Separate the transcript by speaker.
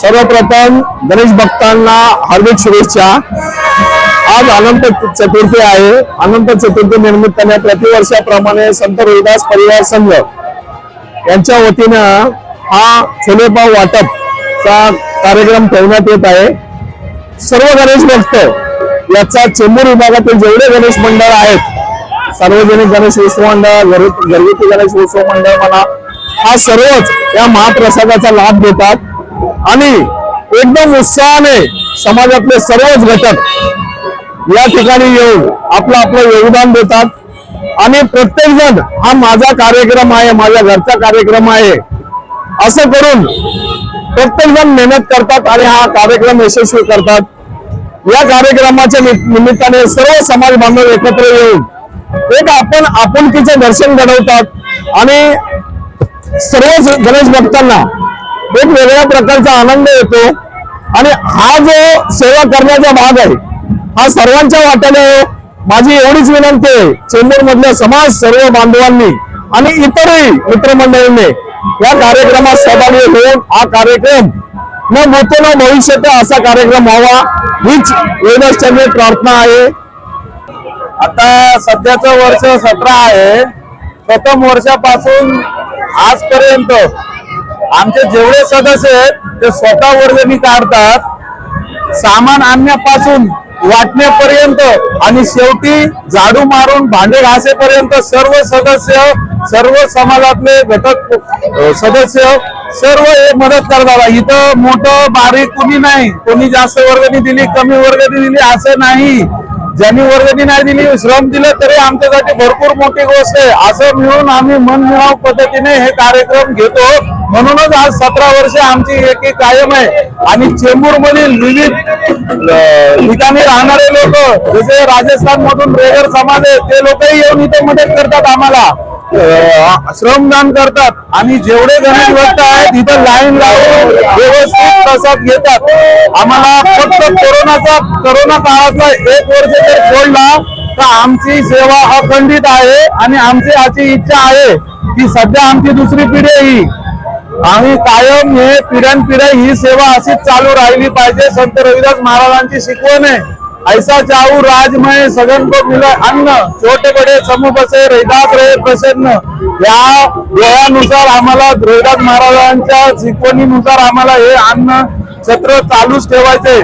Speaker 1: सर्वप्रथम गणेश भक्तांना हार्दिक शुभेच्छा. आज अनंत चतुर्थी आहे. अनंत चतुर्थी निमित्ताने प्रतिवर्षाप्रमाणे संत रोहिदास परिवार संघ यांच्या वतीनं हा छोलेपाव वाटपचा कार्यक्रम ठेवण्यात येत आहे. सर्व गणेश भक्त याचा चेंबूर विभागातील जेवढे गणेश मंडळ आहेत सार्वजनिक गणेश उत्सव मंडळ घरगुती गणेश उत्सव मंडळ म्हणा हा सर्वच या महाप्रसादाचा लाभ घेतात. आणि एकदम उत्साहाने समाजातले सर्वच घटक या ठिकाणी येऊन आपलं आपलं योगदान देतात. आणि प्रत्येक जण हा माझा कार्यक्रम आहे माझ्या घरचा कार्यक्रम आहे असं करून प्रत्येक जण मेहनत करतात आणि हा कार्यक्रम यशस्वी करतात. या कार्यक्रमाच्या निमित्ताने सर्व समाज बांधव एकत्र येऊन एक आपण आपुलकीचे दर्शन घडवतात. आणि सर्वच गणेश भक्तांना एक वेगळ्या प्रकारचा आनंद येतो. आणि हा जो सेवा करण्याचा भाग आहे हा सर्वांच्या वाट्याने माझी एवढीच विनंती आहे चेंबूर मधल्या समाज सर्व बांधवांनी आणि इतरही मित्रमंडळींनी या कार्यक्रमात सहभागी होऊन हा कार्यक्रम न भूतो न असा कार्यक्रम व्हावा हीच वेदाश्चर्य प्रार्थना आहे.
Speaker 2: आता सध्याचं वर्ष सतरा आहे. प्रथम वर्षापासून आजपर्यंत आमचे जेवढे सदस्य आहेत ते स्वतः वर्गणी काढतात. सामान आणण्यापासून वाटण्यापर्यंत आणि शेवटी झाडू मारून भांडे घासेपर्यंत सर्व सदस्य सर्व समाजातले घटक सदस्य सर्व हे मदत करतात. इथं मोठं बारीक कुणी नाही. कोणी जास्त वर्गणी दिली कमी वर्गणी दिली असं नाही. ज्यांनी वर्गणी नाही दिली श्रम दिले तरी आमच्यासाठी भरपूर मोठी गोष्ट आहे. असं मिळून आम्ही मनमिळाव पद्धतीने हे कार्यक्रम घेतो. म्हणूनच आज सतरा वर्ष आमची एकी कायम आहे. आणि चेंबूर मधील विविध ठिकाणी राहणारे लोक जसे राजस्थान मधून रेगर समाज आहे ते लोकही येऊन इथे मदत करतात आम्हाला. श्रमदान करतात. आणि जेवढे गणेश भक्त आहेत इथं लाईन लावून व्यवस्थित प्रसाद घेतात. आम्हाला फक्त कोरोनाचा कोरोना काळातला एक वर्ष जर सोडला तर आमची सेवा अखंडित आहे आणि आमची अशी इच्छा आहे की सध्या आमची दुसरी पिढी आहे. ही आम्ही कायम हे पिढ्यान पिढ्या ही सेवा अशीच चालू राहिली पाहिजे. संत रविदास महाराजांची शिकवण आहे. ऐसा चाहू राजमय सगन को अन्न. छोटे बडे समूह बसे रहिदास रे प्रसन्न. या वेळानुसार आम्हाला रविदास महाराजांच्या शिकवणीनुसार आम्हाला हे अन्न सत्र चालूच ठेवायचे.